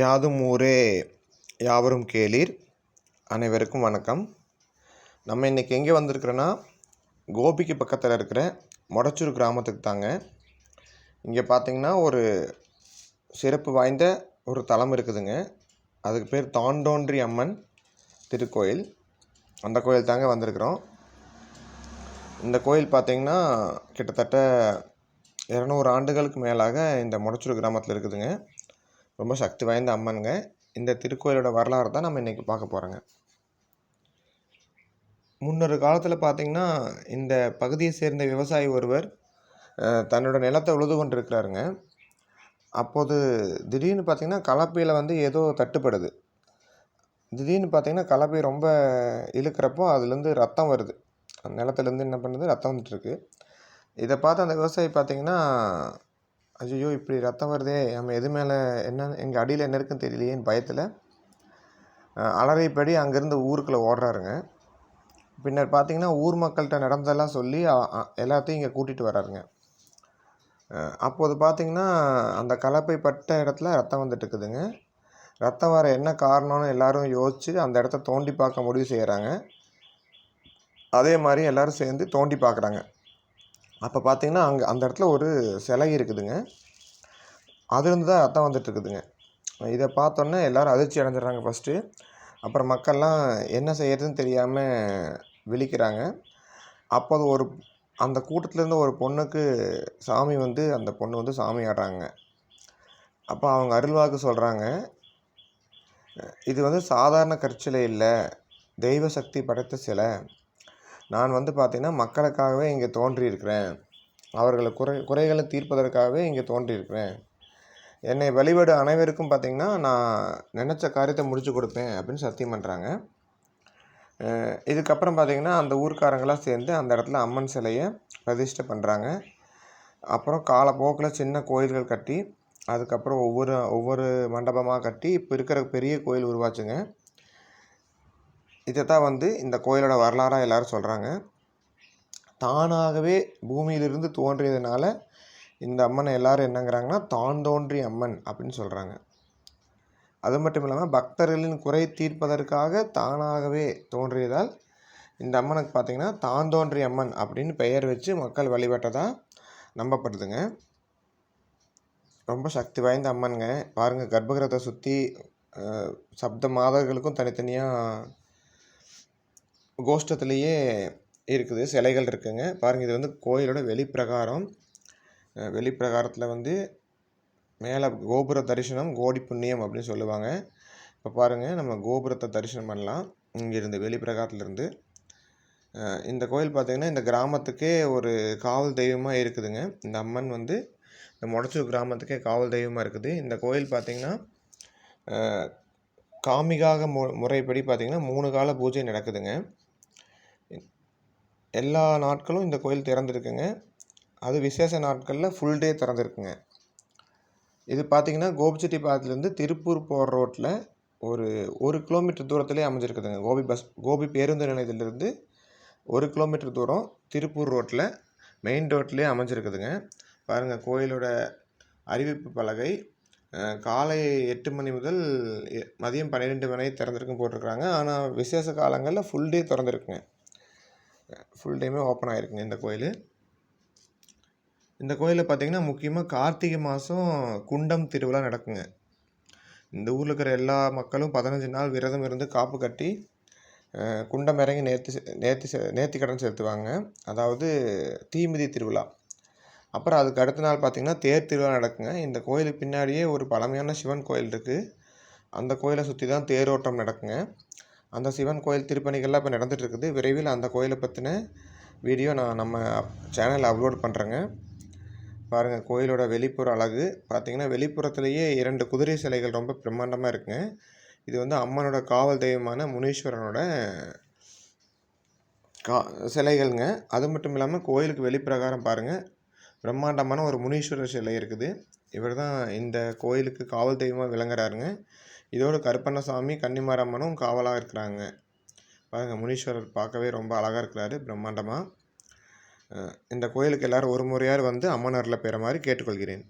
யாதும் ஊரே யாவரும் கேளீர். அனைவருக்கும் வணக்கம். நம்ம இன்றைக்கி எங்கே வந்திருக்கிறோன்னா கோபிக்கு பக்கத்தில் இருக்கிற மொடச்சூர் கிராமத்துக்கு தாங்க. இங்கே பார்த்திங்கன்னா ஒரு சிறப்பு வாய்ந்த ஒரு தலம் இருக்குதுங்க. அதுக்கு பேர் தாண்டோன்றி அம்மன் திருக்கோயில். அந்த கோயில் தாங்க வந்திருக்கிறோம். இந்த கோயில் பார்த்திங்கன்னா கிட்டத்தட்ட இரநூறு ஆண்டுகளுக்கு மேலாக இந்த மொடச்சூர் கிராமத்தில் இருக்குதுங்க. ரொம்ப சக்தி வாய்ந்த அம்மனுங்க. இந்த திருக்கோயிலோட வரலாறு தான் நம்ம இன்றைக்கி பார்க்க போகிறோங்க முன்னொரு காலத்தில் பார்த்திங்கன்னா இந்த பகுதியை சேர்ந்த விவசாயி ஒருவர் தன்னோட நிலத்தை உழுது கொண்டிருக்கிறாருங்க. அப்போது திடீர்னு பார்த்திங்கன்னா கலப்பையில் வந்து ஏதோ தட்டுப்படுது. திடீர்னு பார்த்திங்கன்னா கலப்பை ரொம்ப இழுக்கிறப்போ அதுலேருந்து ரத்தம் வருது. அந்த நிலத்துலேருந்து என்ன பண்ணுது? ரத்தம் வந்துட்டுருக்கு இதை பார்த்து அந்த விவசாயி பார்த்திங்கன்னா ஐயோ இப்படி ரத்தம் வருதே. நம்ம எது மேலே என்ன எங்கள் அடியில் என்ன இருக்குன்னு தெரியலையேன்னு பயத்தில். அலறைப்படி அங்கேருந்து ஊருக்குள்ளே ஓடுறாருங்க. பின்னர் பார்த்தீங்கன்னா ஊர் மக்கள்கிட்ட நடந்ததெல்லாம் சொல்லி எல்லாத்தையும் இங்கே கூட்டிகிட்டு வராருங்க அப்போது பார்த்திங்கன்னா அந்த கலப்பை பட்ட இடத்துல ரத்தம் வந்துட்டு இருக்குதுங்க. ரத்தம் வர என்ன காரணம்னு எல்லோரும் யோசித்து அந்த இடத்த தோண்டி பார்க்க முடிவு செய்கிறாங்க அதே மாதிரி எல்லோரும் சேர்ந்து தோண்டி பார்க்குறாங்க. அப்போ பார்த்தீங்கன்னா அங்கே அந்த இடத்துல ஒரு சிலை இருக்குதுங்க. அதுலேருந்து தான் ரத்தம் வந்துட்டுருக்குதுங்க. இதை பார்த்தோன்னே எல்லோரும் அதிர்ச்சி அடைஞ்சிடுறாங்க ஃபஸ்ட்டு அப்புறம் மக்கள்லாம் என்ன செய்யறதுன்னு தெரியாமல் விழிக்கிறாங்க. அப்போது ஒரு அந்த கூட்டத்துலேருந்து ஒரு பொண்ணுக்கு சாமி வந்து அந்த பொண்ணு வந்து சாமி ஆடுறாங்க. அப்போ அவங்க அருள்வாக்கு சொல்கிறாங்க இது வந்து சாதாரண கற்சிலை இல்லை. தெய்வ சக்தி படைத்த சிலை. நான் வந்து பார்த்திங்கன்னா மக்களுக்காகவே இங்கே தோன்றியிருக்கிறேன். அவர்களை குறை குறைகளை தீர்ப்பதற்காகவே இங்கே தோன்றியிருக்கிறேன். என்னை வழிபடு அனைவருக்கும் பார்த்திங்கன்னா நான் நினச்ச காரியத்தை முடிச்சு கொடுப்பேன் அப்படின்னு சத்தியம் பண்ணுறாங்க இதுக்கப்புறம் பார்த்திங்கன்னா அந்த ஊர்க்காரங்களாம் சேர்ந்து அந்த இடத்துல அம்மன் சிலையை பிரதிஷ்டை பண்ணுறாங்க அப்புறம் காலப்போக்கில் சின்ன கோயில்கள் கட்டி அதுக்கப்புறம் ஒவ்வொரு ஒவ்வொரு மண்டபமாக கட்டி இப்போ இருக்கிற பெரிய கோயில் உருவாச்சுங்க. இதை தான் வந்து இந்த கோயிலோட வரலாறாக எல்லோரும் சொல்கிறாங்க தானாகவே பூமியிலிருந்து தோன்றியதுனால இந்த அம்மனை எல்லோரும் என்னங்கிறாங்கன்னா தான் தோன்றி அம்மன் அப்படின்னு சொல்கிறாங்க அது மட்டும் இல்லாமல் பக்தர்களின் குறை தீர்ப்பதற்காக தானாகவே தோன்றியதால் இந்த அம்மனுக்கு பார்த்திங்கன்னா தான் தோன்றி அம்மன் அப்படின்னு பெயர் வச்சு மக்கள் வழிபட்டதாக நம்பப்படுதுங்க. ரொம்ப சக்தி வாய்ந்த அம்மனுங்க. பாருங்கள் கர்ப்பகிரகத்தை சுற்றி சப்த மாதர்களுக்கும் தனித்தனியாக கோஷ்டத்துலேயே இருக்குது சிலைகள் இருக்குதுங்க பாருங்கள் இது வந்து கோயிலோட வெளிப்பிரகாரம். வெளிப்பிரகாரத்தில் வந்து மேலே கோபுர தரிசனம் கோடி புண்ணியம் அப்படின்னு சொல்லுவாங்க. இப்போ பாருங்கள் நம்ம கோபுரத்தை தரிசனம் பண்ணலாம். இங்கேருந்து வெளிப்பிரகாரத்துலேருந்து. இந்த கோயில் பார்த்திங்கன்னா இந்த கிராமத்துக்கே ஒரு காவல் தெய்வமாக இருக்குதுங்க. இந்த அம்மன் வந்து இந்த மொடச்சூர் கிராமத்துக்கே காவல் தெய்வமாக இருக்குது. இந்த கோயில் பார்த்திங்கன்னா காமிகாக மு முறைப்படி பார்த்திங்கன்னா மூணு கால பூஜை நடக்குதுங்க. எல்லா நாட்களும் இந்த கோயில் திறந்துருக்குங்க. அது விசேஷ நாட்களில் ஃபுல் டே திறந்துருக்குங்க. இது பார்த்திங்கன்னா கோபிச்செட்டிப்பாளையத்துலேருந்து திருப்பூர் போகிற ரோட்டில் ஒரு ஒரு கிலோமீட்டர் தூரத்துலேயே அமைஞ்சிருக்குதுங்க. கோபி பஸ் கோபி பேருந்து நிலையத்திலேருந்து ஒரு கிலோமீட்டர் தூரம் திருப்பூர் ரோட்டில் மெயின் ரோட்லேயே அமைஞ்சிருக்குதுங்க. பாருங்கள் கோயிலோட அறிவிப்பு பலகை காலை எட்டு மணி முதல் மதியம் பன்னிரெண்டு மணி திறந்திருக்குன்னு போட்டிருக்கிறாங்க. ஆனால் விசேஷ காலங்களில் ஃபுல் டே திறந்துருக்குங்க. ஃபுல் டைமே ஓப்பன் ஆகிருக்குங்க இந்த கோயில். இந்த கோயிலில் பார்த்திங்கன்னா முக்கியமாக கார்த்திகை மாதம் குண்டம் திருவிழா நடக்குங்க. இந்த ஊரில் இருக்கிற எல்லா மக்களும் பதினஞ்சு நாள் விரதம் இருந்து காப்பு கட்டி குண்டம் இறங்கி நேர்த்தி நேர்த்தி நேர்த்தி கடன் செலுத்துவாங்க. அதாவது தீமிதி திருவிழா. அப்புறம் அதுக்கு அடுத்த நாள் பார்த்திங்கன்னா தேர் திருவிழா நடக்குங்க. இந்த கோயிலுக்கு பின்னாடியே ஒரு பழமையான சிவன் கோயில் இருக்குது அந்த கோயிலை சுற்றி தான் தேரோட்டம் நடக்குங்க. அந்த சிவன் கோயில் திருப்பணிகள்லாம் இப்போ நடந்துகிட்ருக்குது. விரைவில் அந்த கோயிலை பற்றின வீடியோ நான் நம்ம சேனலில் அப்லோட் பண்ணுறேங்க பாருங்கள் கோயிலோட வெளிப்புற அழகு. பார்த்திங்கன்னா வெளிப்புறத்துலேயே இரண்டு குதிரை சிலைகள் ரொம்ப பிரம்மாண்டமாக இருக்குங்க. இது வந்து அம்மனோட காவல் தெய்வமான முனீஸ்வரனோட கா சிலைகள்ங்க. அது மட்டும் இல்லாமல் கோயிலுக்கு வெளிப்பிரகாரம் பாருங்கள் பிரம்மாண்டமான ஒரு முனீஸ்வரர் சிலை இருக்குது. இவர் தான் இந்த கோயிலுக்கு காவல் தெய்வமாக விளங்குறாருங்க. இதோடு கருப்பண்ணசாமி கன்னிமாரம்மனும் காவலாக இருக்கிறாங்க. பாருங்கள் முனீஸ்வரர் பார்க்கவே ரொம்ப அழகாக இருக்கிறாரு பிரம்மாண்டமாக இந்த கோயிலுக்கு எல்லோரும் ஒரு முறையார் வந்து அம்மனரில் பெற மாதிரி கேட்டுக்கொள்கிறேன்.